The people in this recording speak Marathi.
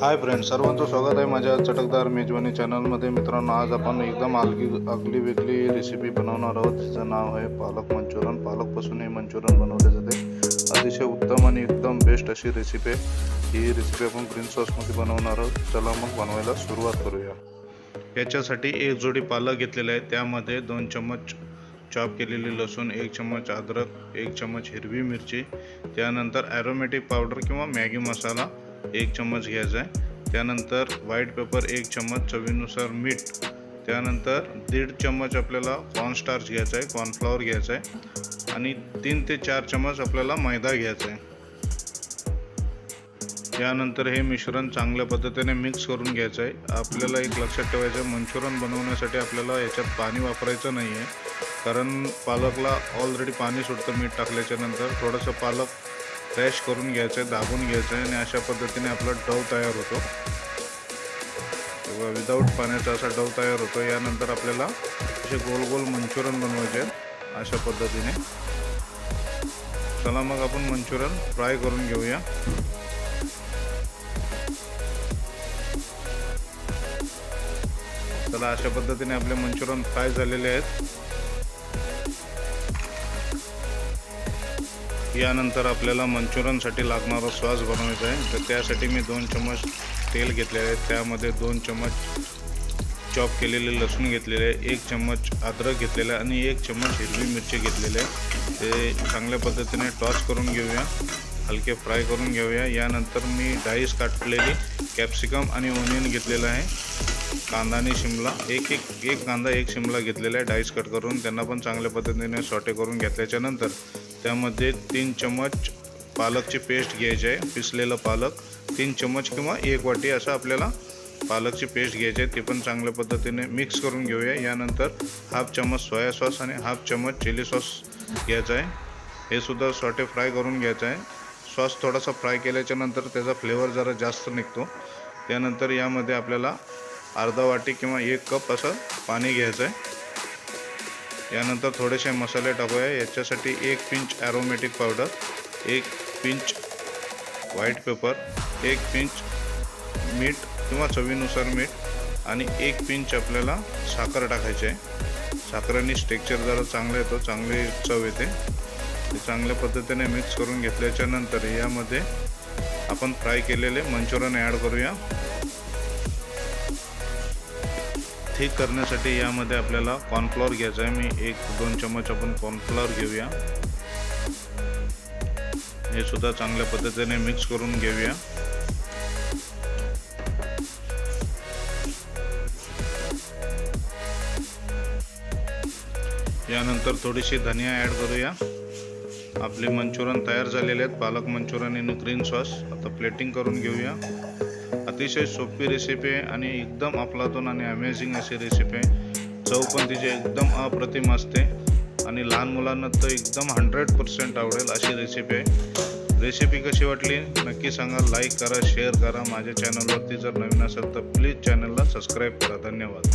हाय फ्रेंड सर्वांचं स्वागत आहे माझ्या चटकदार मेजवानी चॅनलमध्ये मित्रांनो आज आपण एकदम आगली अगली वेगळी रेसिपी बनवणार आहोत. तिचं नाव आहे पालक मंचुरन पालकपासून हे मंचुरन बनवले जाते. अतिशय उत्तम आणि एकदम बेस्ट अशी रेसिपी आहे ही रेसिपी आपण ग्रीन सॉसमध्ये बनवणार आहोत. चला मग बनवायला सुरुवात करूया. याच्यासाठी एक जोडी पालक घेतलेला आहे त्यामध्ये दोन चम्मच चॉप केलेली लसूण एक चम्मच अद्रक एक चम्मच हिरवी मिरची त्यानंतर ॲरोमॅटिक पावडर किंवा मॅगी मसाला एक चम्मच घ्यायचा आहे. त्यानंतर व्हाईट पेपर एक चम्मच चवीनुसार मीठ. त्यानंतर दीड चम्मच आपल्याला कॉर्नस्टार्च घ्यायचा आहे कॉर्नफ्लॉवर घ्यायचा आहे. आणि तीन ते चार चम्मच आपल्याला मैदा घ्यायचा आहे. त्यानंतर हे मिश्रण चांगल्या पद्धतीने मिक्स करून घ्यायचं आहे. आपल्याला एक लक्षात ठेवायचं आहे मंचुरन बनवण्यासाठी आपल्याला याच्यात पाणी वापरायचं नाही आहे. कारण पालकला ऑलरेडी पाणी सुटतं मीठ टाकल्याच्या नंतर. थोडंसं पालक फ्रेश करून घ्यायचं आहे दाबून घ्यायचं आहे आणि अशा पद्धतीने आपला डव तयार होतो. किंवा विदाऊट पाण्याचा असा डव तयार होतो. यानंतर आपल्याला असे गोल गोल मंचुरन बनवायचे आहेत अशा पद्धतीने. चला मग आपण मंचुरन फ्राय करून घेऊया. चला अशा पद्धतीने आपले मंचुरन फ्राय झालेले आहेत. यानंतर आपल्याला मंचुरनसाठी लागणारा सॉस बनवायचा आहे. तर त्यासाठी मी दोन चम्मच तेल घेतलेले आहे. त्यामध्ये दोन चम्मच चॉप केलेले लसूण घेतलेले आहे. एक चम्मच अद्रक घेतलेलं आहे आणि एक चम्मच हिरवी मिरची घेतलेली आहे. ते चांगल्या पद्धतीने टॉस करून घेऊया. हलके फ्राय करून घेऊया. यानंतर मी डाईस काटलेली कॅप्सिकम आणि ओनियन घेतलेलं आहे. कांदा आणि शिमला. एक एक एक कांदा एक शिमला घेतलेला आहे. डाईस कट करून. त्यांना पण चांगल्या पद्धतीने सॉटे करून घेतल्याच्यानंतर त्यामध्ये तीन चम्मच पालकची पेस्ट घ्यायची आहे पिसलेलं पालक. तीन चम्मच किंवा एक वाटी असं आपल्याला पालकची पेस्ट घ्यायची आहे ती पण चांगल्या पद्धतीने मिक्स करून घेऊया. यानंतर हाफ चम्मच सोया सॉस आणि हाफ चम्मच चिली सॉस घ्यायचा आहे. हे सुद्धा सॉटे फ्राय करून घ्यायचं आहे. सॉस थोडासा फ्राय केल्याच्यानंतर त्याचा फ्लेवर जरा जास्त निघतो. त्यानंतर यामध्ये आपल्याला अर्धा वाटी किंवा एक कप असं पाणी घ्यायचं आहे. यानंतर थोडेसे मसाले टाकूया. याच्यासाठी एक पिंच ॲरोमॅटिक पावडर एक पिंच व्हाईट पेपर एक पिंच मीठ किंवा चवीनुसार मीठ आणि एक पिंच आपल्याला साखर टाकायची आहे. साखरेने स्टेक्चर जरा चांगलं येतो चांगली चव येते. ते चांगल्या पद्धतीने मिक्स करून घेतल्याच्या नंतर यामध्ये आपण फ्राय केलेले मंचुरन ॲड करूया. ठीक करण्यासाठी यामध्ये आपल्याला कॉर्नफ्लॉवर घ्यायचा आहे. मी एक दोन चम्मच आपण कॉर्नफ्लॉवर घेऊया. हे सुद्धा चांगल्या पद्धतीने मिक्स करून घेऊया. यानंतर थोडीशी धनिया ॲड करूया. आपले मंचुरन तयार झालेले आहेत. पालक मंचुरन इन ग्रीन सॉस आता प्लेटिंग करून घेऊया. अतिशय सोपी रेसिपी आहे आणि एकदम अफलातून आणि अमेझिंग अशी रेसिपी आहे. चव पण तिची एकदम अप्रतिम असते. आणि लहान मुलांना तर एकदम हंड्रेड पर्सेंट आवडेल अशी रेसिपी आहे. रेसिपी कशी वाटली? नक्की सांगा. लाईक करा शेअर करा. माझ्या चॅनलवरती जर नवीन असेल तर प्लीज चॅनलला सबस्क्राईब करा. धन्यवाद.